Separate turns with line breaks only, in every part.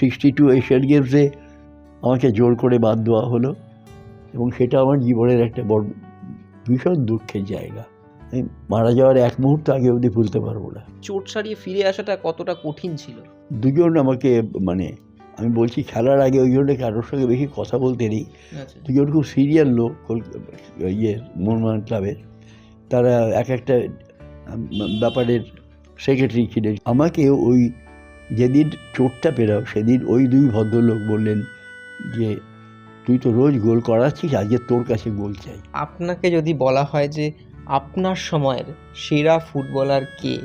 Sixty two Asian গেমসে আমাকে জোর করে বাদ দেওয়া হলো এবং সেটা আমার জীবনের একটা বড় ভীষণ দুঃখের জায়গা। আমি মারা যাওয়ার এক মুহূর্ত আগে অবধি ভুলতে পারব না।
চোট সারিয়ে ফিরে আসাটা কতটা কঠিন ছিল?
দুজন আমাকে মানে আমি বলছি খেলার আগে ওই জন্য কারোর সঙ্গে বেশি কথা বলতে নেই।
আচ্ছা।
দুজন খুব সিরিয়াল লোক ইয়ে মোহনবাগান ক্লাবের। তারা এক একটা ব্যাপারের সেক্রেটারি ছিলেন। আমাকে ওই যেদিন চোটটা পেরাও সেদিন ওই দুই ভদ্রলোক বললেন যে তুই তো রোজ গোল করাচ্ছিস আজকে তোর কাছে গোল চাই।
আপনাকে যদি বলা হয় যে আপনার সময়ের সেরা ফুটবলার কে?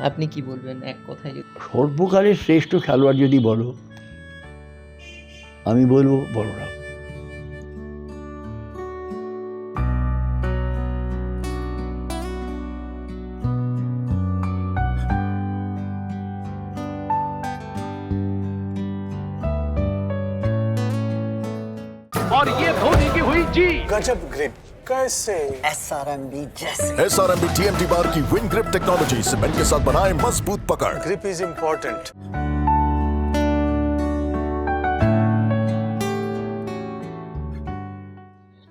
আপনি কি বলবেন এক কথায়
সর্বকালের শ্রেষ্ঠ খেলোয়াড় যদি বলো আমি বলব বলরাম।
जी
गजब ग्रिप कैसे
एस आर एम बी जैसे
S R M B T M T bar की विन ग्रिप टेक्नोलॉजी सीमेंट के साथ बनाए मजबूत पकड़
ग्रिप इज इम्पोर्टेंट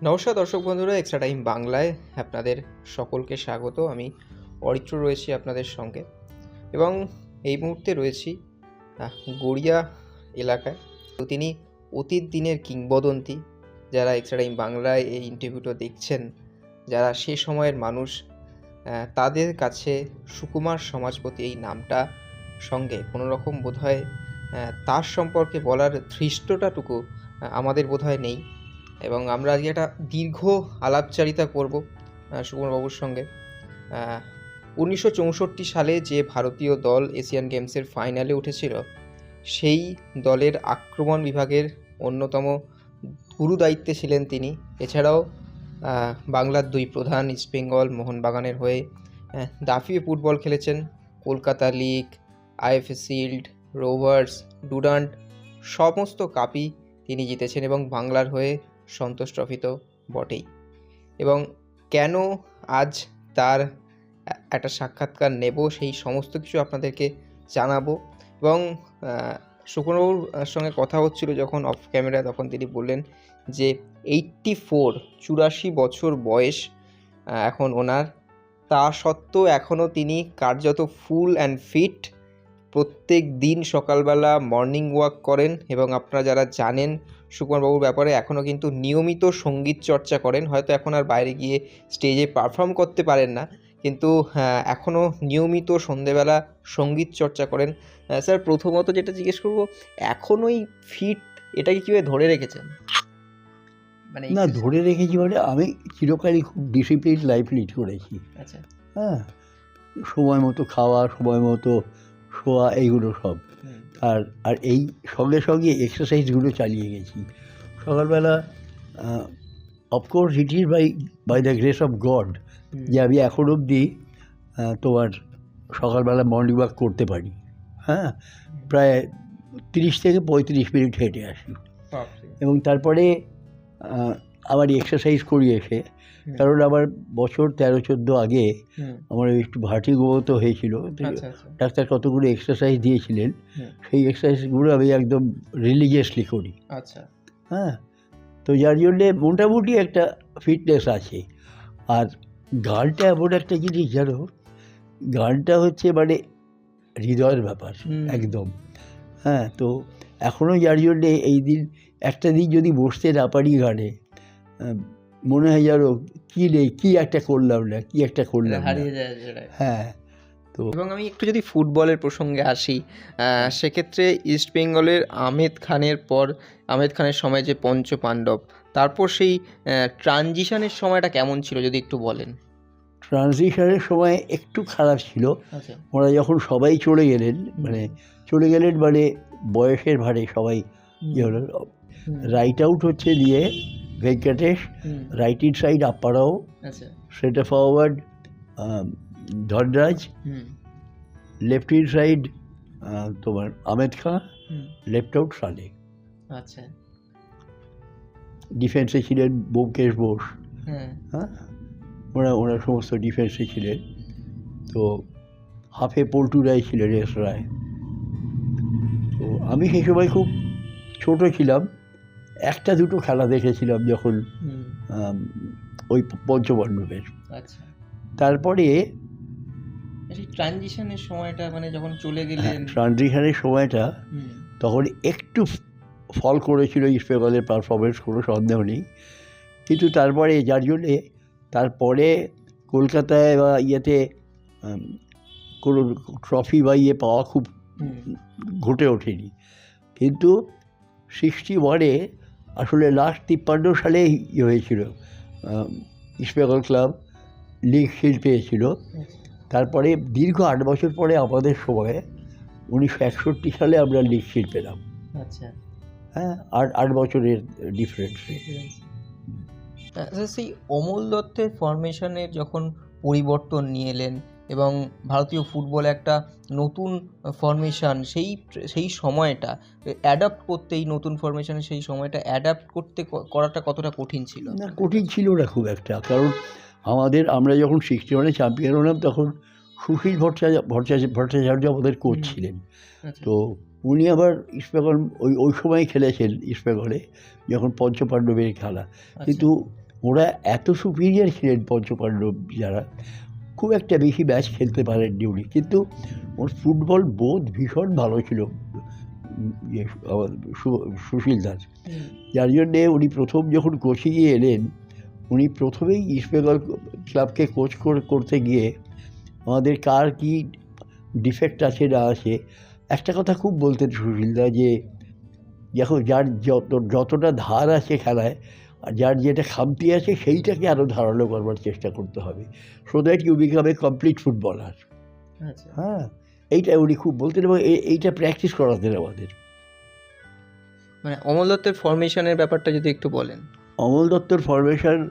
নমস্কার দর্শক বন্ধুরা এক্সট্রা টাইম বাংলায় আপনাদের সকলকে স্বাগত আমি অরিত্র রয়েছি আপনাদের সঙ্গে এবং এই মুহূর্তে রয়েছি আহ, গড়িয়া এলাকায় তো তিনি অতীত দিনের কিংবদন্তি যারা এক্সট্রা টাইম বাংলায় এই ইন্টারভিউটা দেখছেন, যারা সে সময়ের মানুষ তাদের কাছে সুকুমার সমাজপতি এই নামটা সঙ্গে কোনো রকম বোধহয় তার সম্পর্কে বলার ধৃষ্টটাটুকু আমাদের বোধহয় নেই। এবং আমরা আজকে একটা দীর্ঘ আলাপচারিতা করব সুকুমারবাবুর সঙ্গে। উনিশশো চৌষট্টি সালে যে ভারতীয় দল এশিয়ান গেমসের ফাইনালে উঠেছিল, সেই দলের আক্রমণ বিভাগের অন্যতম গুরু দায়িত্বে ছিলেন তিনি। এছাড়াও বাংলার দুই প্রধান ইস্টবেঙ্গল মোহনবাগানের হয়ে দাফিয়ে ফুটবল খেলেছেন। Kolkata league IFA shield, Rovers, ডুডান্ট, সমস্ত কাপই তিনি জিতেছেন এবং বাংলার হয়ে সন্তোষ ট্রফি তো বটেই। এবং কেন আজ তার একটা সাক্ষাৎকার নেব সেই সমস্ত কিছু আপনাদেরকে জানাব। এবং আহ, সঙ্গে কথা হচ্ছিল যখন অফ ক্যামেরা তখন তিনি বললেন যে এইট্টি ফোর চুরাশি বছর বয়স এখন ওনার। তা সত্ত্বেও এখনও তিনি কার্যত ফুল অ্যান্ড ফিট প্রত্যেক দিন সকালবেলা মর্নিং ওয়াক করেন এবং আপনারা যারা জানেন সুকুমারবাবুর ব্যাপারে এখনও কিন্তু নিয়মিত সংগীত চর্চা করেন। হয়তো এখন আর বাইরে গিয়ে স্টেজে পারফর্ম করতে পারেন না। কিন্তু এখনও নিয়মিত সন্ধেবেলা সংগীত চর্চা করেন। আহ, স্যার প্রথমত যেটা জিজ্ঞেস করব এখনোই ফিট এটাকে কীভাবে ধরে রেখেছেন? মানে
না ধরে রেখেছি মানে আমি চিরকালই খুব ডিসিপ্লিন লাইফ লিড করেছি।
আচ্ছা।
হ্যাঁ সময় মতো খাওয়া সময় মতো শোয়া এইগুলো সব। আর আর এই সঙ্গে সঙ্গে এক্সারসাইজগুলো চালিয়ে গেছি। সকালবেলা of course it is by by the grace of
God
যে আমি এখন অবধি তোমার সকালবেলা মর্নিং ওয়াক করতে পারি হ্যাঁ? প্রায় তিরিশ থেকে পঁয়ত্রিশ মিনিট হেঁটে আসি। এবং তারপরে আবার এক্সারসাইজ করি এসে। কারণ আমার বছর তেরো চোদ্দ আগে আমার একটু ভার্টিগো তো হয়েছিল।
আচ্ছা আচ্ছা।
ডাক্তার কতগুলো এক্সারসাইজ দিয়েছিলেন সেই এক্সারসাইজগুলো আমি একদম রিলিজিয়াসলি করি।
আচ্ছা।
হ্যাঁ? তো যার জন্যে মোটামুটি একটা ফিটনেস আছে। আর গানটা এমন একটা জিনিস জানো? গানটা হচ্ছে মানে হৃদয়ের ব্যাপার একদম। হ্যাঁ তো এখনও যার জন্যে এই দিন একটা দিন যদি বসতে না পারি গানে মনে হয় যেন কী নেই কী একটা করলাম না কী একটা করলাম হ্যাঁ তো
এবং আমি একটু যদি ফুটবলের প্রসঙ্গে আসি সেক্ষেত্রে ইস্ট বেঙ্গলের আহমেদ খানের পর আহমেদ খানের সময় যে পঞ্চ পাণ্ডব তারপর সেই ট্রানজিশনের সময়টা কেমন ছিল যদি একটু বলেন?
ট্রানজিশনের সময় একটু খারাপ ছিল।
আচ্ছা।
ওরা যখন সবাই চলে গেলেন মানে চলে গেলেন মানে বয়সের ভারে সবাই। ইয়ে রাইট আউট হচ্ছে দিয়ে Venkatesh right inside Apparao
আচ্ছা।
Centre
forward
Dhanraj left inside তোমার আমেদ খাঁ লেফট আউট সালে
আচ্ছা।
ডিফেন্সে ছিলেন ব্যোমকেশ বোস।
হ্যাঁ।
হ্যাঁ? ওরা ওরা সমস্ত ডিফেন্সে ছিলেন তো হাফে পল্টু রায় ছিলেন রায়। তো আমি সেই সময় খুব ছোট ছিলাম। একটা দুটো খেলা দেখেছিলাম যখন ওই পঞ্চপাণ্ডবের
আচ্ছা।
তারপরে
ট্রানজিশনের সময়টা মানে যখন চলে গেলেন
ট্রানজিশনের সময়টা তখন একটু ফল করেছিল ইস্ট বেঙ্গলের পারফরমেন্স কোনো সন্দেহ নেই। কিন্তু তারপরে যার জন্যে তারপরে কলকাতায় বা ইয়েতে কোনো ট্রফি বা ইয়ে পাওয়া খুব ঘটে ওঠেনি। কিন্তু সিক্সটি ওয়ানে আসলে লাস্ট তিপ্পান্ন সালে ইয়ে হয়েছিল ইস্টবেঙ্গল ক্লাব লিগ শিল্ড পেয়েছিল। তারপরে দীর্ঘ আট বছর পরে আমাদের সময়ে উনিশশো একষট্টি সালে আমরা লিগ শিল্ড পেলাম।
আচ্ছা।
হ্যাঁ আট আট বছরের ডিফারেন্সে
সেই অমল দত্তের ফরমেশনের যখন পরিবর্তন নিয়ে এলেন এবং ভারতীয় ফুটবলে একটা নতুন ফরমেশন সেই সেই সময়টা অ্যাডাপ্ট করতে এই নতুন ফরমেশনে সেই সময়টা অ্যাডাপ্ট করতে করাটা কতটা কঠিন ছিল?
না কঠিন ছিল না খুব একটা কারণ আমাদের আমরা যখন সিক্সটি ওয়ানে চ্যাম্পিয়ন হলাম তখন সুশীল ভট্টাচার্য ভট্টাচার্য ভট্টাচার্য আমাদের কোচ ছিলেন।
আচ্ছা,
তো উনি আবার ইস্টবেঙ্গল ওই ওই সময় খেলেছেন ইস্টবেঙ্গলে যখন পঞ্চপাণ্ডবের খেলা।
আচ্ছা,
কিন্তু ওরা এত সুপিরিয়ার ছিলেন পঞ্চপাণ্ডব যারা খুব একটা বেশি ম্যাচ খেলতে পারেননি উনি। কিন্তু ওর ফুটবল বোধ ভীষণ ভালো ছিল ইয়ে, আমার সুশীল দাস। যার জন্যে উনি প্রথম যখন কোচিংয়ে এলেন উনি প্রথমেই ইস্টবেঙ্গল ক্লাবকে কোচ করতে গিয়ে আমাদের কার কি ডিফেক্ট আছে না আছে একটা কথা খুব বলতেন সুশীলদা যে দেখো যার যত যতটা ধার আছে খেলায় যার যেটা খামতি আছে সেইটাকে আরও ধারালো করবার চেষ্টা করতে হবে। So that you become a complete
footballer
হ্যাঁ এইটা উনি খুব বলতেন এবং এইটা প্র্যাকটিস করাতেন আমাদের।
মানে অমল দত্তের ফরমেশনের ব্যাপারটা যদি একটু বলেন।
অমল দত্তর ফরমেশন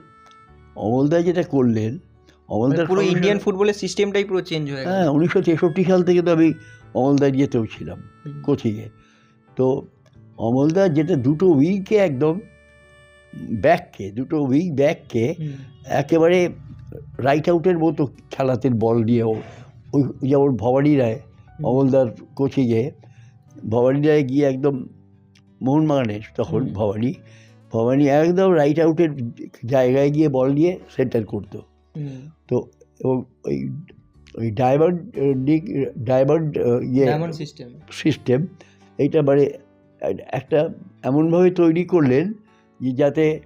অমলদা যেটা করলেন
মানে
অমলদার
পুরো ইন্ডিয়ান ফুটবলের সিস্টেমটাই পুরো চেঞ্জ হয়ে
হ্যাঁ উনিশশো তেষট্টি সাল থেকে তো আমি অমলদার ইয়েতেও ছিলাম কোচিংয়ে। তো অমলদা যেটা দুটো উইকে একদম ব্যাককে দুটো উইং ব্যাককে একেবারে রাইট আউটের মতো খেলাতেন বল নিয়ে ও ওই যেমন ভবানী রায় অমলদার কোচিংয়ে ভবানী রায় গিয়ে একদম মোহনবাগানের তখন ভবানী ভবানী একদম রাইট আউটের জায়গায় গিয়ে বল নিয়ে সেন্টার করতো। তো এবং ওই ওই ডায়মন্ড ডায়মন্ড ইয়ে
সিস্টেম
সিস্টেম এইটা মানে একটা এমনভাবে তৈরি করলেন যাতে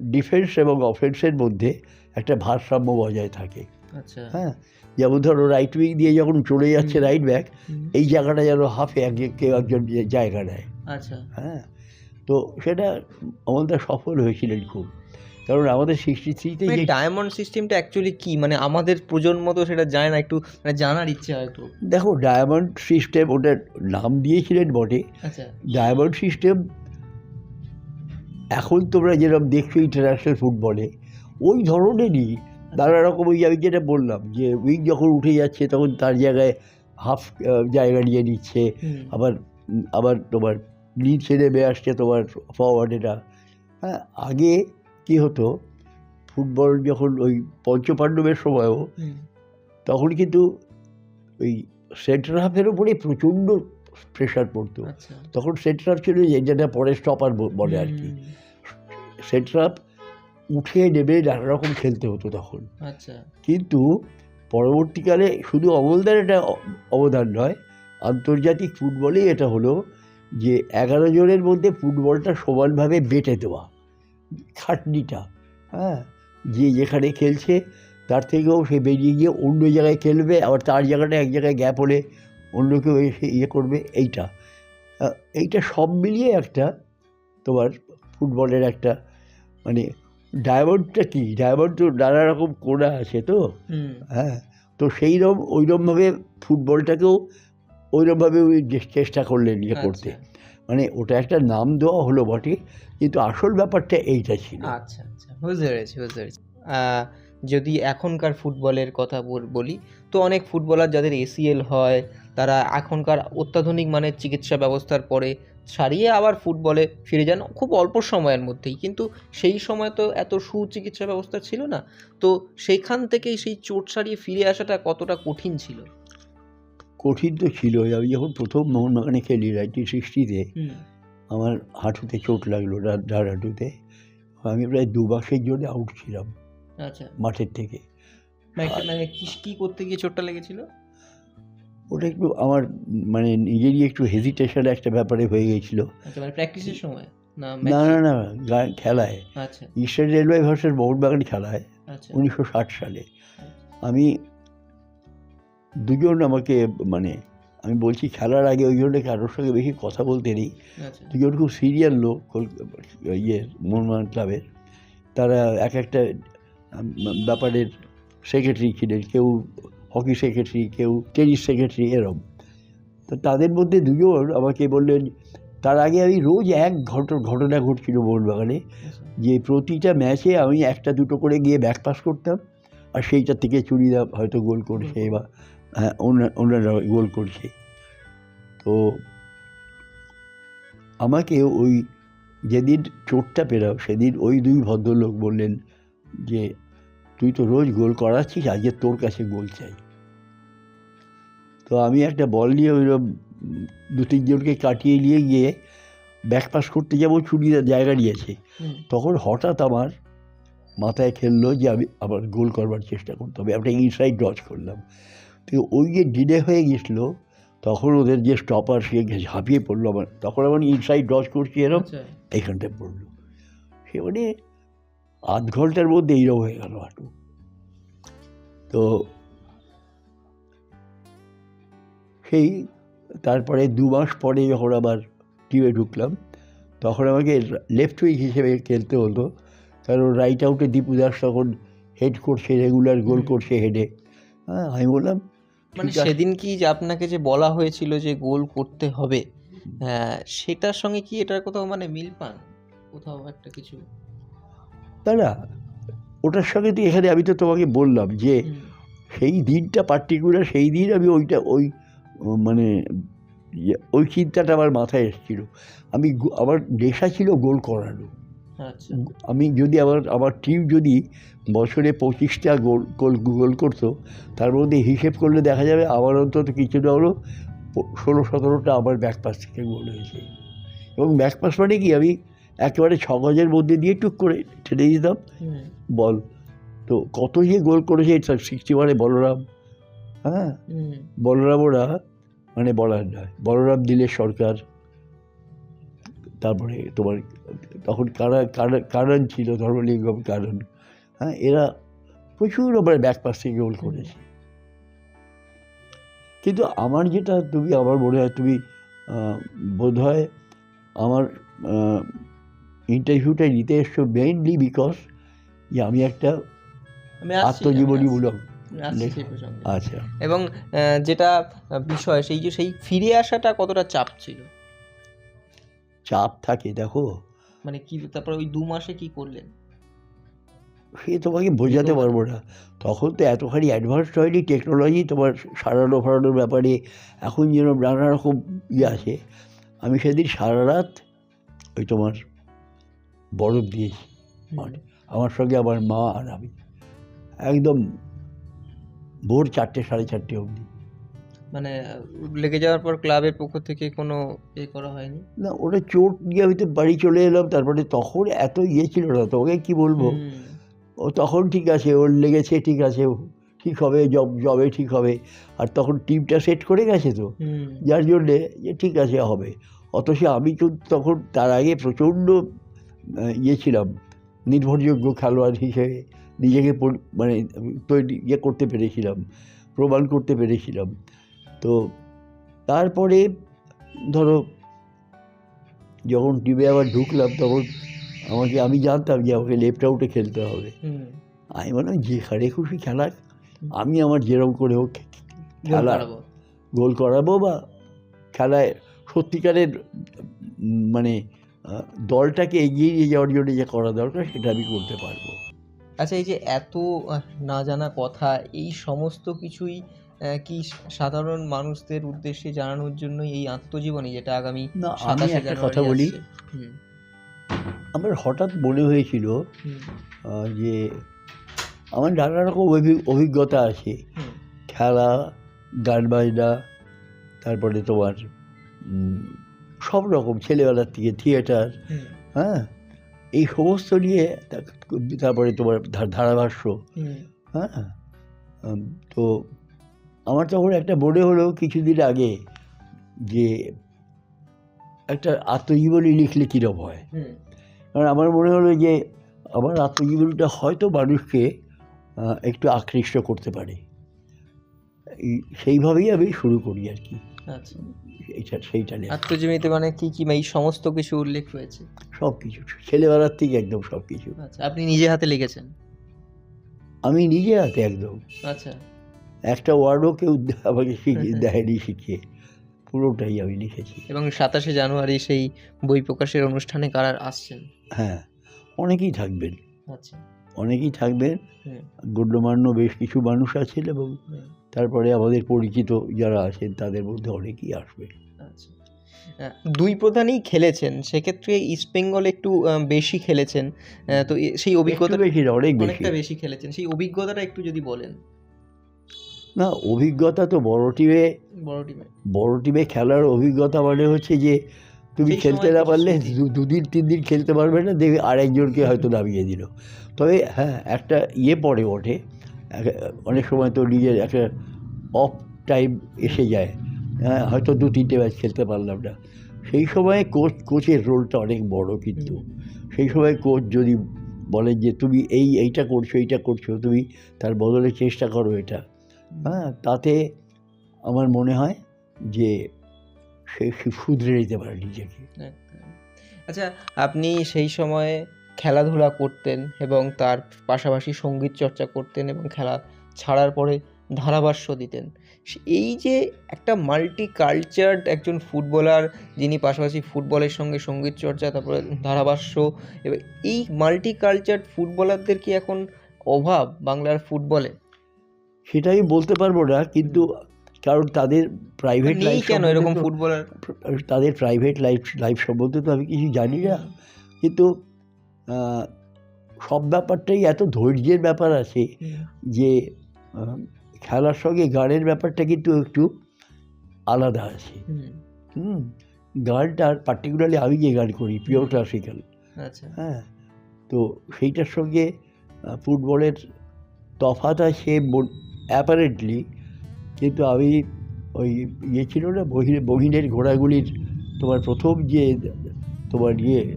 ডিফেন্স এবং অফেন্সের মধ্যে একটা ভারসাম্য বজায় থাকে।
আচ্ছা।
হ্যাঁ? যেমন ধরো রাইট উইং দিয়ে যখন চলে যাচ্ছে রাইট ব্যাক এই জায়গাটা যেন হাফে এক কেউ একজন জায়গা নেয়।
আচ্ছা।
হ্যাঁ? তো সেটা আমাদের সফল হয়েছিলেন খুব। কারণ আমাদের সিক্সটি থ্রিতে যে
ডায়মন্ড সিস্টেমটা অ্যাকচুয়ালি কী? মানে আমাদের প্রজন্ম তো সেটা জানে না একটু মানে জানার ইচ্ছে হয় একটু
দেখো ডায়মন্ড সিস্টেম ওটার নাম দিয়েছিলেন বটে।
আচ্ছা।
ডায়মন্ড সিস্টেম এখন তোমরা যেরকম দেখছ ইন্টারন্যাশনাল ফুটবলে ওই ধরনেরই নানা রকম ওই আমি যেটা বললাম যে উইং যখন উঠে যাচ্ছে তখন তার জায়গায় হাফ জায়গা নিয়ে নিচ্ছে। আবার আবার তোমার নিচে নেমে আসছে তোমার ফরওয়ার্ডেরা হ্যাঁ আগে কী হতো ফুটবল যখন ওই পঞ্চপাণ্ডবের সময়ও তখন কিন্তু ওই সেন্টার হাফের উপরে প্রচণ্ড প্রেশার পড়তো।
আচ্ছা।
তখন সেন্টার হাফ ছিল যে যেটা পরে স্টপার বলে আর কি। সেন্টার উঠে নেমে নানা রকম খেলতে হতো তখন।
আচ্ছা।
কিন্তু পরবর্তীকালে শুধু অমলদার এটা অবদান নয় আন্তর্জাতিক ফুটবলেই এটা হলো যে এগারো জনের মধ্যে ফুটবলটা সমানভাবে বেটে দেওয়া খাটনিটা হ্যাঁ? যে যেখানে খেলছে তার থেকেও সে বেরিয়ে গিয়ে অন্য জায়গায় খেলবে আবার তার জায়গাটা এক জায়গায় গ্যাপ হলে অন্য কেউ এসে ইয়ে করবে এইটা। এইটা সব মিলিয়ে একটা তোমার ফুটবলের একটা মানে ডায়মন্ডটা কি? ডায়মন্ড তো নানা রকম কোনা আছে তো? হ্যাঁ তো সেই রকম ওইরকমভাবে ফুটবলটাকেও ওইরকমভাবে চেস- চেষ্টা করলেন ইয়ে করতে।
আচ্ছা
মানে ওটা একটা নাম দেওয়া হলো বটে কিন্তু আসল ব্যাপারটা এইটা ছিল।
আচ্ছা আচ্ছা বুঝতে পেরেছি বুঝতে পেরেছি। যদি এখনকার ফুটবলের কথা বলি তো অনেক ফুটবলার যাদের এসিএল হয় তারা এখনকার অত্যাধুনিক মানের চিকিৎসা ব্যবস্থার পরে সারিয়ে আবার ফুটবলে ফিরে যান খুব অল্প সময়ের মধ্যেই। কিন্তু সেই সময় তো এত সুচিকিৎসা ব্যবস্থা ছিল না। তো সেইখান থেকেই সেই চোট সারিয়ে ফিরে আসাটা কতটা কঠিন ছিল?
কঠিন তো ছিল। আমি যখন প্রথম মোহনবাগানে খেলি নাইনটিন সিক্সটিতে আমার হাঁটুতে চোট লাগল ডা- ডান হাঁটুতে। আমি প্রায় দু মাসের জন্য আউট ছিলাম
আচ্ছা।
মাঠের থেকে।
মানে মানে কি কি করতে গিয়ে চোটটা লেগেছিল?
ওটা একটু আমার মানে নিজেরই একটু হেজিটেশন একটা ব্যাপারে হয়ে গেছিল।
আচ্ছা মানে প্র্যাকটিসের সময়? না
না না না গা- খেলায়।
আচ্ছা।
ইস্টার্ন রেলওয়ে ভার্সেস মোহনবাগান খেলায়
আচ্ছা।
উনিশশো ষাট সালে। আমি দুজন আমাকে মানে আমি বলছি খেলার আগে ওই জন্য কারোর সঙ্গে বেশি কথা বলতে নেই।
আচ্ছা।
দুজন খুব সিরিয়াল লোক ইয়ের মোহনবাগান ক্লাবের তারা এক একটা ব্যাপারের সেক্রেটারি ছিলেন কেউ হকি সেক্রেটারি, কেউ টেনিস সেক্রেটারি, এরম। তো তাদের মধ্যে দুজন আমাকে বললেন, তার আগে আমি রোজ এক ঘট, ঘটনা ঘটছিল মোহনবাগানে, যে প্রতিটা ম্যাচে আমি একটা দুটো করে গিয়ে ব্যাক পাস করতাম, আর সেইটা থেকে চুরিদা হয়তো গোল করছে বা হ্যাঁ অন্যরা গোল করছে। তো আমাকে ওই যেদিন চোটটা পেলাম, সেদিন ওই দুই ভদ্রলোক বললেন যে তুই তো রোজ গোল করাচ্ছিস আজকে তোর কাছে গোল চাই। তো আমি একটা বল নিয়ে ওইরকম দু তিনজনকে কাটিয়ে নিয়ে গিয়ে ব্যাক পাস করতে যাব চুরিদার জায়গা নিয়েছে। তখন হঠাৎ আমার মাথায় খেললো যে আমি আবার গোল করবার চেষ্টা করতে হবে একটা ইনসাইড ডচ করলাম। তো ওই যে ডিলে হয়ে গেছিল তখন ওদের যে স্টপার সে ঝাঁপিয়ে পড়ল আমার। তখন আমার ইনসাইড ডচ করছি এরকম
আচ্ছা।
এইখানটায় পড়ল। সে মানে আধ ঘণ্টার মধ্যে এইরকম হয়ে গেল হাঁটু। তো সেই তারপরে দু মাস পরে যখন আবার টিমে ঢুকলাম তখন আমাকে লেফট উইক হিসেবে খেলতে হতো। কারণ রাইট আউটে দীপু দাস তখন হেড করছে রেগুলার গোল করছে হেডে হ্যাঁ আমি বললাম
মানে সেদিন কি যে আপনাকে যে বলা হয়েছিল যে গোল করতে হবে হ্যাঁ সেটার সঙ্গে কি এটার কোথাও মানে মিল পান? কোথাও একটা কিছু?
দাদা ওটার সঙ্গে তো এখানে আমি তো তোমাকে বললাম যে সেই দিনটা পার্টিকুলার সেই দিন আমি ওইটা ওই মানে ইয়ে, ওই চিন্তাটা আমার মাথায় এসেছিল। আমি আমার নেশা ছিল গোল করানো।
আচ্ছা।
আমি যদি আমার আমার টিম যদি বছরে পঁচিশটা গোল গোল গোল করতো তার মধ্যে হিসেব করলে দেখা যাবে আমার অন্তত কিছু না হলো ষোলো সতেরোটা আমার ব্যাকপাস থেকে গোল হয়েছে। এবং ব্যাকপাস মানে কি? আমি একেবারে ছ গজের মধ্যে দিয়ে টুক করে ঠেলে দিতাম। বল। তো কত যে গোল করেছে সিক্সটি ওয়ানে বলরাম। হ্যাঁ? বলরাম ওরা মানে বলার নয়। বলরাম দিলে সরকার তারপরে তোমার তখন কারা কারা- কারণ ছিল ধর্মলিঙ্গম কারণ। হ্যাঁ এরা প্রচুর আমার ব্যাক পাস থেকে গোল করেছে। কিন্তু আমার যেটা তুমি আমার মনে হয় তুমি বোধ হয় আমার ইন্টারভিউটা নিতে এসছো মেইনলি বিকজ যে আমি একটা আত্মজীবনীমূলক। আচ্ছা।
এবং যেটা বিষয় সেই যে সেই ফিরে আসাটা কতটা চাপ ছিল?
চাপ থাকে দেখো।
মানে কি তারপর ওই দু মাসে কি করলেন?
সে তোমাকে বোঝাতে পারব না। তখন তো এতখানি অ্যাডভান্স হয়নি টেকনোলজি তোমার সারানো ফারানোর ব্যাপারে এখন যেন নানা রকম ইয়ে আছে। আমি সেদিন সারা রাত ওই তোমার বরফ দিয়েছি মাঠে আমার সঙ্গে আমার মা আর আমি। একদম ভোর চারটে সাড়ে চারটে অবধি।
মানে লেগে যাওয়ার পর ক্লাবের পক্ষ থেকে কোনো এ করা হয়নি?
না ওটা চোট নিয়ে আমি তো বাড়ি চলে এলাম তারপরে তখন এত ইয়ে ছিল না তোমাকে কি বলব? ও তখন ঠিক আছে ওর লেগেছে ঠিক আছে ঠিক হবে জব জবে ঠিক হবে আর তখন টিমটা সেট করে গেছে তো। যার জন্যে যে ঠিক আছে হবে। অথচ আমি তো তখন তার আগে প্রচণ্ড ইয়ে ছিলাম নির্ভরযোগ্য খেলোয়াড় হিসেবে নিজেকে মানে তৈরি ইয়ে করতে পেরেছিলাম প্রমাণ করতে পেরেছিলাম। তো তারপরে ধরো যখন টিমে আবার ঢুকলাম তখন আমাকে আমি জানতাম যে আমাকে লেফট আউটে খেলতে হবে। আমি বললাম যেখানে খুশি খেলা আমি আমার যেরকম করে হোক খেলা গোল করাবো বা খেলায় সত্যিকারের মানে দলটাকে এগিয়ে নিয়ে যাওয়ার জন্য যে করা দরকার সেটা আমি করতে পারব।
আচ্ছা এই যে এত না জানা কথা এই সমস্ত কিছুই কি সাধারণ মানুষদের উদ্দেশ্যে জানানোর জন্য এই আত্মজীবনী যেটা আগামী
আমি একটা কথা বলি। আমার হঠাৎ মনে হয়েছিল যে আমার নানা রকম অভি- অভিজ্ঞতা আছে। খেলা গান বাজনা তারপরে তোমার সব রকম ছেলেবেলার থেকে থিয়েটার হ্যাঁ? এই সমস্ত নিয়ে তারপরে তোমার ধারাভাষ্য হ্যাঁ? তো আমার তখন একটা মনে হলো কিছুদিন আগে যে একটা আত্মজীবনী লিখলে কীরকম হয়? কারণ আমার মনে হলো যে আমার আত্মজীবনীটা হয়তো মানুষকে একটু আকৃষ্ট করতে পারে। সেইভাবেই আমি শুরু করি আর কি।
আচ্ছা।
এইটা সেইটা নিয়ে।
আত্মজীবনীতে মানে কি কি এই সমস্ত কিছু উল্লেখ রয়েছে?
সব কিছু ছেলেবেলার থেকে একদম সব কিছু
আচ্ছা আপনি নিজে হাতে লিখেছেন?
আমি নিজে হাতে একদম।
আচ্ছা।
একটা ওয়ার্ডও কেউ আমাকে শিখিয়ে দেয়নি শিখিয়ে। পুরোটাই আমি লিখেছি।
এবং সাতাশে জানুয়ারি সেই বই প্রকাশের অনুষ্ঠানে কারা আসছেন?
হ্যাঁ অনেকেই থাকবেন।
আচ্ছা।
অনেকেই থাকবেন। গণ্যমান্য বেশ কিছু মানুষ আছেন এবং
হুম,
তারপরে আমাদের পরিচিত যারা আছেন তাদের মধ্যে অনেকেই আসবে।
আচ্ছা। দুই প্রধানই খেলেছেন সেক্ষেত্রে ইস্ট বেঙ্গল একটু বেশি খেলেছেন। তো সেই অভিজ্ঞতা
বেশি অনেক
অনেকটা বেশি খেলেছেন। সেই অভিজ্ঞতাটা একটু যদি বলেন।
না অভিজ্ঞতা তো বড় টিমে
বড় টিমে
বড় টিমে খেলার অভিজ্ঞতা মানে হচ্ছে যে তুমি খেলতে না পারলে দুদিন তিন দিন খেলতে পারবে না দেখবে আরেকজনকে হয়তো নামিয়ে দিল। তবে হ্যাঁ একটা ইয়ে পড়ে ওঠে অনেক সময় তো নিজের একটা অফ টাইম এসে যায়। হ্যাঁ হয়তো দু তিনটে ম্যাচ খেলতে পারলাম না। সেই সময় কোচ কোচের রোলটা অনেক বড় কিন্তু। সেই সময় কোচ যদি বলেন যে তুমি এই এইটা করছ এইটা করছ তুমি তার বদলে চেষ্টা করো এটা। হ্যাঁ তাতে আমার মনে হয় যে সে শুধরে নিতে পারে নিজেকে।
আচ্ছা আপনি সেই সময়ে খেলাধুলা করতেন এবং তার পাশাপাশি সংগীত চর্চা করতেন এবং খেলা ছাড়ার পরে ধারাভাষ্য দিতেন। এই যে একটা মাল্টি কালচার্ড একজন ফুটবলার যিনি পাশাপাশি ফুটবলের সঙ্গে সংগীত চর্চা তারপরে ধারাভাষ্য এবং এই মাল্টি কালচার্ড ফুটবলারদের কি এখন অভাব বাংলার ফুটবলে
সেটা আমি বলতে পারব না কিন্তু কারণ তাদের প্রাইভেট লাইফ
কেন এরকম ফুটবলার
তাদের প্রাইভেট লাইফ লাইফ সম্বন্ধে তো আমি কিছু জানি না। কিন্তু সব ব্যাপারটাই এত ধৈর্যের ব্যাপার আছে যে খেলার সঙ্গে গানের ব্যাপারটা কিন্তু একটু আলাদা আছে।
হুম,
হুম গানটা পার্টিকুলারলি আমি যে গান করি পিওর ক্লাসিক্যাল
আচ্ছা।
হ্যাঁ তো সেইটার সঙ্গে ফুটবলের তফাত আছে অ্যাপারেন্টলি কিন্তু আমি ওই ইয়ে ছিল না বহিনের ঘোড়াগুলির তোমার প্রথম যে তোমার ইয়ে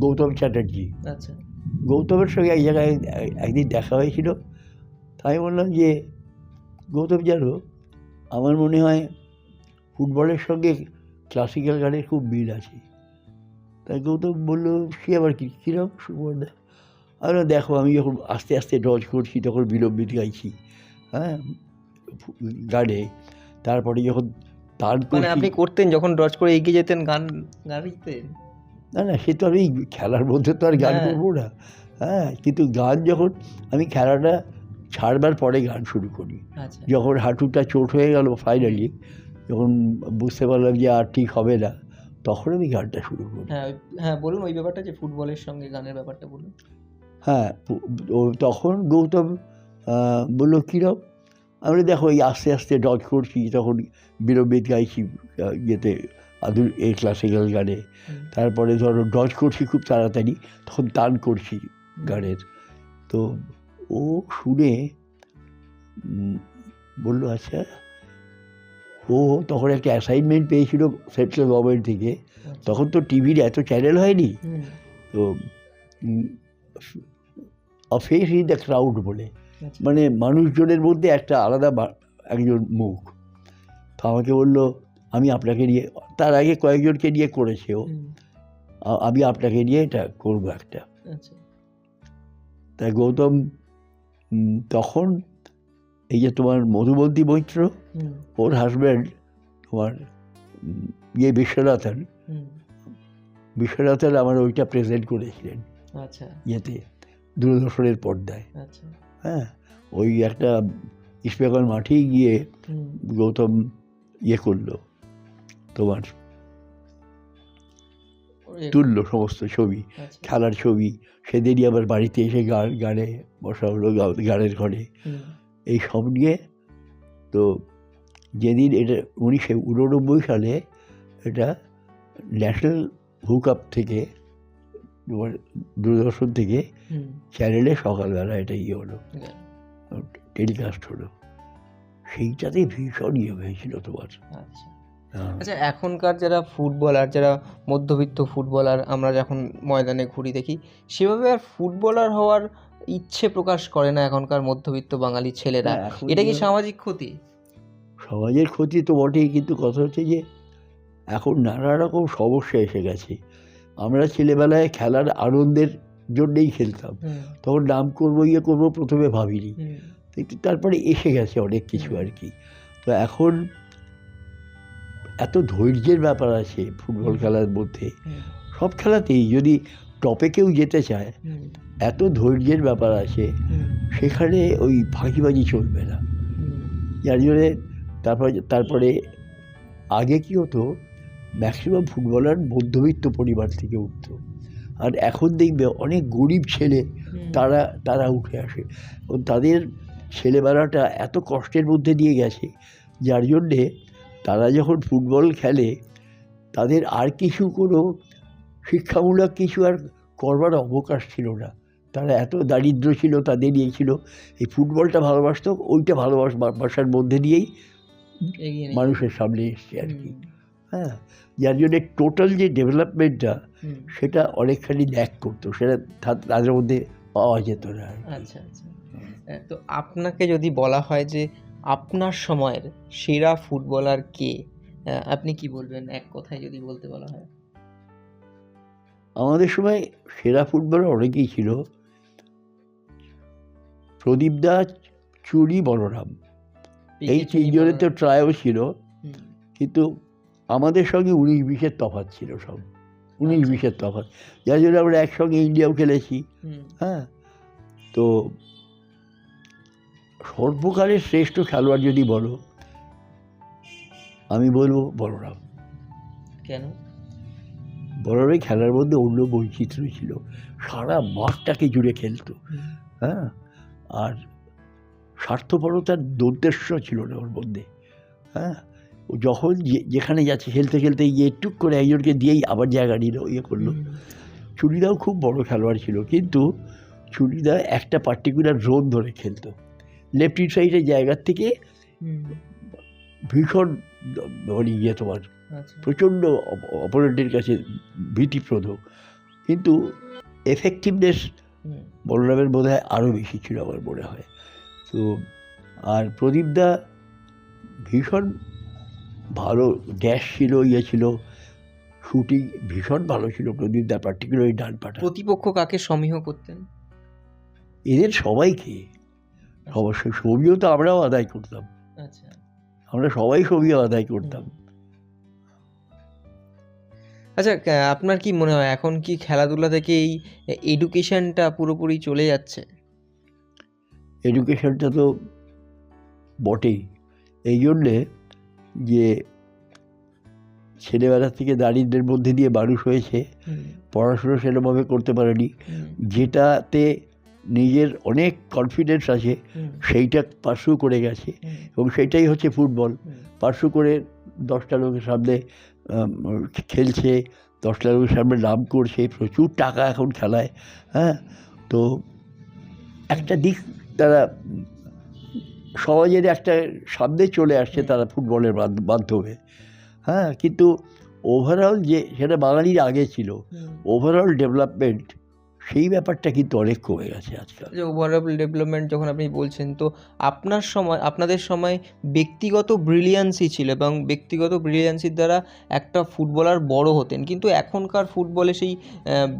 গৌতম চ্যাটার্জি।
আচ্ছা।
গৌতমের সঙ্গে এক জায়গায় একদিন দেখা হয়েছিল। তাই বললাম যে গৌতম জানো আমার মনে হয় ফুটবলের সঙ্গে ক্লাসিক্যাল গানের খুব মিল আছে। তাই গৌতম বলল সে আবার কি কীরকম সুবর্ণা? আর দেখো আমি যখন আস্তে আস্তে ডজ করছি তখন বিলম্বিত গাইছি হ্যাঁ গানে। তারপরে যখন তার
মানে আপনি করতেন যখন ডজ করে এগিয়ে যেতেন গান গান লিখতেন
না না সে তো আমি খেলার মধ্যে তো আর গান
হ্যাঁ।
করব না। হ্যাঁ কিন্তু গান যখন আমি খেলাটা ছাড়বার পরে গান শুরু করি।
আচ্ছা।
যখন হাঁটুটা চোট হয়ে গেল ফাইনালি যখন বুঝতে পারলাম যে আর ঠিক হবে না তখন আমি গানটা শুরু করি।
হ্যাঁ হ্যাঁ বলুন ওই ব্যাপারটা যে ফুটবলের সঙ্গে গানের ব্যাপারটা বলুন।
হ্যাঁ ও তখন গৌতম বলল কীরকম আমরা দেখো এই আস্তে আস্তে ডজ করছি তখন বিরবিত গাইছি ইয়েতে আদুর এই ক্লাসিক্যাল গানে। তারপরে ধরো ডজ করছি খুব তাড়াতাড়ি তখন টান করছি গানের। তো ও শুনে বলল আচ্ছা। ও তখন একটা অ্যাসাইনমেন্ট পেয়েছিল সেন্ট্রাল গভর্নমেন্ট থেকে। তখন তো টিভির এত চ্যানেল হয়নি। তো ফেস ইন দ্য ক্রাউড বলে।
আচ্ছা।
মানে মানুষজনের মধ্যে একটা আলাদা একজন মুখ। তো আমাকে বলল আমি আপনাকে নিয়ে তার আগে কয়েকজনকে নিয়ে করেছে ও আমি আপনাকে নিয়ে এটা করব একটা।
আচ্ছা।
তাই গৌতম তখন এই যে তোমার মধুবন্তী মৈত্র ওর হাজব্যান্ড তোমার ইয়ে বিশ্বনাথন বিশ্বনাথন আমার ওইটা প্রেজেন্ট করেছিলেন।
আচ্ছা।
ইয়েতে দূরদর্শনের পর্দায়।
আচ্ছা।
হ্যাঁ ওই একটা ইস্টবেঙ্গল মাঠেই গিয়ে গৌতম ইয়ে করল। তোমার তুললো সমস্ত ছবি
আচ্ছা,
খেলার ছবি সেদিনই আবার বাড়িতে এসে গান গানে বসা হলো গানের ঘরে। এই সব নিয়ে তো যেদিন এটা উনিশশো উননব্বই সালে এটা ন্যাশনাল হুক আপ থেকে তোমার দূরদর্শন থেকে চ্যানেলে সকালবেলা এটা ইয়ে হলো। টেলিকাস্ট হলো। সেইটাতে ভীষণ ইয়ে হয়েছিল তোমার।
আচ্ছা। আচ্ছা এখনকার যারা ফুটবলার যারা মধ্যবিত্ত ফুটবলার আমরা যখন ময়দানে ঘুরি দেখি সেভাবে আর ফুটবলার হওয়ার ইচ্ছে প্রকাশ করে না এখনকার মধ্যবিত্ত বাঙালি ছেলেরা। এটা কি সামাজিক ক্ষতি?
সমাজের ক্ষতি তো বটেই কিন্তু কথা হচ্ছে যে এখন নানা রকম সমস্যা এসে গেছে। আমরা ছেলেবেলায় খেলার আনন্দের জন্যেই খেলতাম। তখন নাম করব ইয়ে করব প্রথমে ভাবিনি। কিন্তু তারপরে এসে গেছে অনেক কিছু আর কি। তো এখন এত ধৈর্যের ব্যাপার আছে ফুটবল খেলার মধ্যে। সব খেলাতেই যদি টপে কেউ যেতে চায় এত ধৈর্যের ব্যাপার আছে সেখানে ওই ফাঁকিবাজি চলবে না। যার জন্যে তারপরে তারপরে আগে কী হতো ম্যাক্সিমাম ফুটবলার মধ্যবিত্ত পরিবার থেকে উঠতো। আর এখন দেখবে অনেক গরিব ছেলে তারা তারা উঠে আসে। তাদের ছেলেবেলাটা এত কষ্টের মধ্যে দিয়ে গেছে যার জন্যে তারা যখন ফুটবল খেলে তাদের আর কিছু কোনো শিক্ষামূলক কিছু আর করবার অবকাশ ছিল না। তারা এত দারিদ্র ছিল তাদের ইয়ে ছিল। এই ফুটবলটা ভালোবাসত ওইটা ভালোবাস বাসার মধ্যে দিয়েই মানুষের সামনে এসছে আর কি। হ্যাঁ যার জন্যে টোটাল যে ডেভেলপমেন্টটা সেটা অনেকখানি ল্যাক করতো সেটা তাদের মধ্যে পাওয়া যেত না আর
আচ্ছা আচ্ছা। তো আপনাকে যদি বলা হয় যে আপনার সময়ের সেরা ফুটবলার কে? আপনি কি বলবেন? এক কথায় যদি বলতে বলা হয়।
আমাদের সময় সেরা ফুটবলার অনেকেই ছিল। প্রদীপ দাস চুরি বলরাম। এই তিনজনের তো ট্রায়ও ছিল। কিন্তু আমাদের সঙ্গে উনিশ বিশের তফাৎ ছিল সব। উনিশ
আচ্ছা।
বিশের তফাত যার জন্য আমরা একসঙ্গে ইন্ডিয়াও খেলেছি। হ্যাঁ। তো সর্বকালের শ্রেষ্ঠ খেলোয়াড় যদি বলো আমি বলব বলরাম।
কেন?
বলরামের খেলার মধ্যে অন্য বৈচিত্র্য ছিল। সারা মাঠটাকে জুড়ে খেলতো। হ্যাঁ? আর স্বার্থপরতার দুর্দেশ্য ছিল না ওর মধ্যে। হ্যাঁ? ও যখন যে- যেখানে যাচ্ছে খেলতে খেলতে গিয়ে টুক করে একজনকে দিয়েই আবার জায়গা নিল ইয়ে করল। চুরিদাও খুব বড় খেলোয়াড় ছিল কিন্তু চুরিদা একটা পার্টিকুলার জোন ধরে খেলতো। লেফট সাইডের জায়গার থেকে ভীষণ মানে ইয়ে তোমার
আচ্ছা।
প্রচণ্ড অপোনেন্টের কাছে ভীতিপ্রদ। কিন্তু এফেক্টিভনেস বলরামের বোধ হয় আরও বেশি ছিল আমার মনে হয়। তো আর প্রদীপদা ভীষণ ভালো গ্যাস ছিল ইয়ে ছিল শুটিং ভীষণ ভালো ছিল প্রদীপদা পার্টিকুলারলি ডান পাটা।
প্রতিপক্ষ কাকে সমীহ করতেন?
এদের সবাইকে অবশ্যই ছবিও তো আমরাও আদায় করতাম।
আচ্ছা।
আমরা সবাই ছবিও আদায় করতাম।
আচ্ছা আপনার কি মনে হয় এখন কি খেলাধুলা থেকে এই এডুকেশনটা পুরোপুরি চলে যাচ্ছে?
এডুকেশনটা তো বটেই। এই জন্যে যে ছেলেবেলা থেকে দারিদ্রের মধ্যে দিয়ে মানুষ হয়েছে পড়াশুনো সেরকমভাবে করতে পারেনি। যেটাতে নিজের অনেক কনফিডেন্স আছে সেইটা পার্সু করে গেছে। এবং সেইটাই হচ্ছে ফুটবল পার্সু করে দশটা লোকের সামনে খেলছে দশটা লোকের সামনে নাম করছে প্রচুর টাকা এখন খেলায় হ্যাঁ? তো একটা দিক তারা সমাজের একটা সামনে চলে আসছে তারা ফুটবলের মাধ্যমে হ্যাঁ? কিন্তু ওভারঅল যে সেটা বাঙালির আগে ছিল ওভারঅল ডেভেলপমেন্ট সেই ব্যাপারটা কিন্তু অনেক কমে গেছে আজকাল।
যে ওভারঅল ডেভেলপমেন্ট যখন আপনি বলছেন তো আপনার সময় আপনাদের সময় ব্যক্তিগত ব্রিলিয়ান্সই ছিল এবং ব্যক্তিগত ব্রিলিয়ান্সির দ্বারা একটা ফুটবলার বড় হতেন। কিন্তু এখনকার ফুটবলে সেই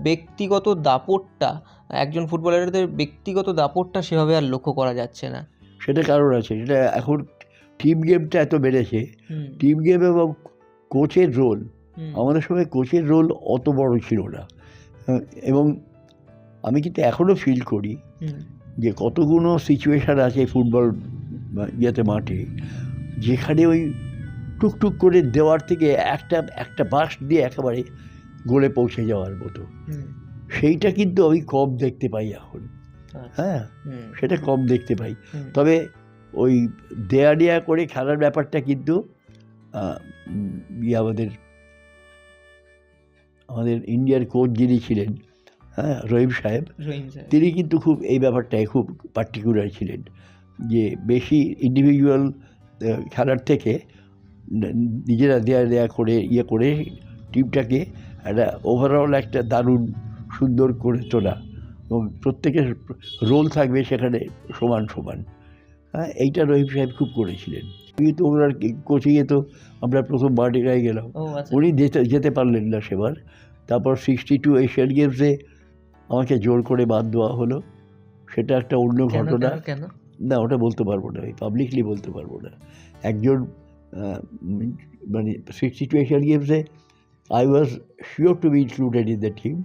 ব্যক্তিগত দাপটটা একজন ফুটবলারদের ব্যক্তিগত দাপটটা সেভাবে আর লক্ষ্য করা যাচ্ছে না।
সেটা কারণ আছে সেটা এখন টিম গেমটা এত বেড়েছে টিম গেম এবং কোচের রোল আমাদের সময় কোচের রোল অত বড় ছিল না। এবং আমি কিন্তু এখনও ফিল করি যে কতগুলো সিচুয়েশান আছে ফুটবল ইয়েতে মাঠে যেখানে ওই টুকটুক করে দেওয়ার থেকে একটা একটা বাস দিয়ে একেবারে গোলে পৌঁছে যাওয়ার মতো। সেইটা কিন্তু আমি কম দেখতে পাই এখন।
আচ্ছা,
হ্যাঁ সেটা কম দেখতে পাই। তবে ওই দেয়া নেয়া করে খেলার ব্যাপারটা কিন্তু ইয়ে আমাদের আমাদের ইন্ডিয়ার কোচ যিনি ছিলেন হ্যাঁ রহিম সাহেব। তিনি কিন্তু খুব এই ব্যাপারটায় খুব পার্টিকুলার ছিলেন যে বেশি ইন্ডিভিজুয়াল খেলার থেকে নিজেরা দেয়া দেয়া করে ইয়ে করে টিমটাকে একটা ওভারঅল একটা দারুণ সুন্দর করে তোলা। এবং প্রত্যেকের রোল থাকবে সেখানে সমান সমান। হ্যাঁ এইটা রহিম সাহেব খুব করেছিলেন। কিন্তু ওনার কোচিংয়ে তো আমরা প্রথম বার্ডিগায় গেলাম।
আচ্ছা।
উনি যেতে যেতে পারলেন না সেবার। তারপর সিক্সটি টু এশিয়ান গেমসে আমাকে জোর করে বাদ দেওয়া হলো। সেটা একটা অন্য ঘটনা।
কেন
না ওটা বলতে পারব না আমি পাবলিকলি বলতে পারব না। একজন মানে এশিয়ান গেমসে I was sure to be included in the team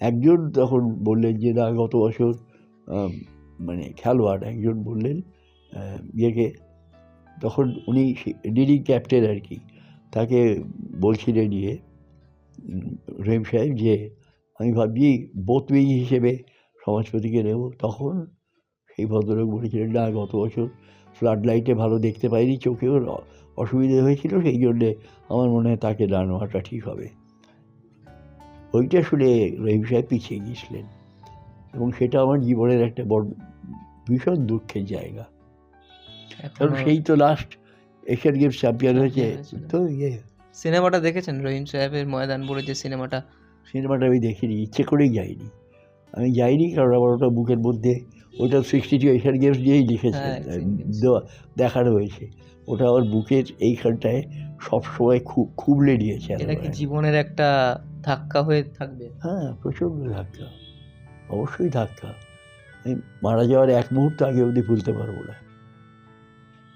একজন তখন বললেন যে না গত বছর মানে খেলোয়াড়। একজন বললেন ইয়েকে তখন উনি লিডিং ক্যাপ্টেন আর কি তাকে বলছিলেন ইয়ে রহিম সাহেব যে আমি ভাবছি বোথ হিসেবে সমাজপতিকে নেব। তখন সেই ভদ্রলোক বলেছিলেন না গত বছর ফ্লাড লাইটে ভালো দেখতে পাইনি চোখেও অসুবিধে হয়েছিল সেই জন্যে আমার মনে হয় তাকে না নেওয়াটা ঠিক হবে। ওইটা শুনে রহিম সাহেব পিছিয়ে গিয়েছিলেন এবং সেটা আমার জীবনের একটা বড় ভীষণ দুঃখের জায়গা। কারণ সেই তো লাস্ট এশিয়ান গেমস চ্যাম্পিয়ন হয়েছে। তো ইয়ে।
সিনেমাটা দেখেছেন রহিম সাহেবের ময়দানপুরে যে সিনেমাটা?
সিনেমাটা আমি দেখিনি ইচ্ছে করেই যাইনি। আমি যাইনি কারণ আমার ওটা বুকের মধ্যে ওটা সিক্সটি টু এশিয়ান গেমস দিয়েই লিখেছে
হ্যাঁ,
দেখানো হয়েছে। ওটা আমার বুকের এইখানটায় সবসময় খুব খুবলে নিয়েছে
এটা কি
একেবারে।
জীবনের একটা ধাক্কা হয়ে থাকবে?
হ্যাঁ প্রচণ্ড ধাক্কা। অবশ্যই ধাক্কা। আমি মারা যাওয়ার এক মুহূর্ত আগে অবধি ভুলতে পারব না।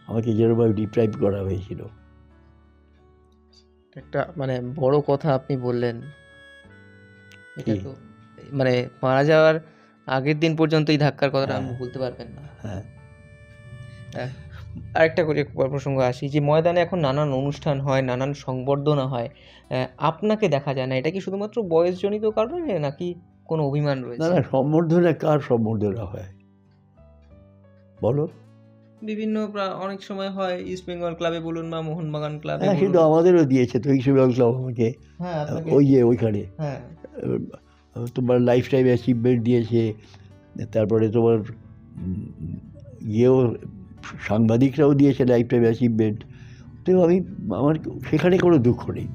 আমাকে যেরকমভাবে ডিপ্রাইভ করা হয়েছিল।
একটা মানে বড় কথা আপনি বললেন এটা তো মানে মারা যাওয়ার আগের দিন পর্যন্ত এই ধাক্কার কথাটা আপনি
হ্যাঁ।
বলতে পারবেন না।
হ্যাঁ।
হ্যাঁ। আরেকটা করে প্রসঙ্গ আসি যে ময়দানে এখন নানান অনুষ্ঠান হয় নানান সংবর্ধনা হয় আপনাকে দেখা যায় না? এটা কি শুধুমাত্র বয়সজনিত কারণে নাকি কোনো অভিমান রয়েছে?
না সম্বর্ধনা কার সম্বর্ধনা হয়? বলো।
বিভিন্ন অনেক সময় হয় ইস্ট বেঙ্গল ক্লাবে বলুন বা মোহনবাগান ক্লাবে
হ্যাঁ কিন্তু আমাদেরও দিয়েছে তো হিসেবে ক্লাব আমাকে
হ্যাঁ আপনাকে
ওই যে ওইখানে।
হ্যাঁ।
তোমার লাইফ টাইম অ্যাচিভমেন্ট দিয়েছে তারপরে তোমার ইয়েও সাংবাদিকরাও দিয়েছে লাইফ টাইম অ্যাচিভমেন্ট তো আমি আমার সেখানে কোনো দুঃখ নেই।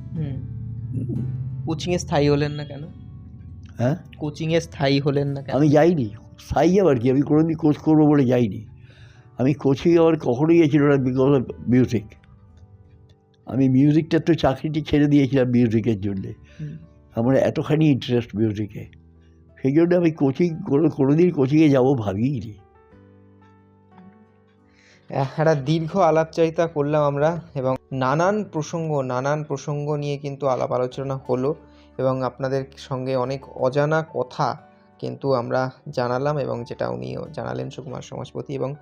কোচিংয়ে স্থায়ী হলেন না কেন?
হ্যাঁ?
কোচিংয়ে স্থায়ী হলেন না
আমি যাইনি। স্থায়ী আবার কি? আমি কোনোদিন কোচ করব বলে যাইনি। আমি কোচিং আমার কখনোই গিয়েছিল না বিকজ অফ মিউজিক আমি মিউজিকটা তো চাকরিটি ছেড়ে দিয়েছিলাম মিউজিকের জন্যে। আমার এতখানি ইন্টারেস্ট মিউজিকে সেই জন্য আমি কোচিং কোনো, কোনোদিন কোচিংয়ে যাব ভাবিনি
একটা দীর্ঘ আলাপচারিতা করলাম আমরা এবং নানান প্রসঙ্গ নানান প্রসঙ্গ নিয়ে কিন্তু আলাপ আলোচনা হলো এবং আপনাদের সঙ্গে অনেক অজানা কথা কিন্তু আমরা জানালাম এবং যেটা উনিও জানালেন সুকুমার সমাজপতি এবং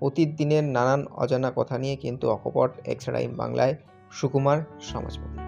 অতীত দিনের নানান অজানা কথা নিয়ে কিন্তু অকপট এক্সট্রা বাংলায় Sukumar Samajpati.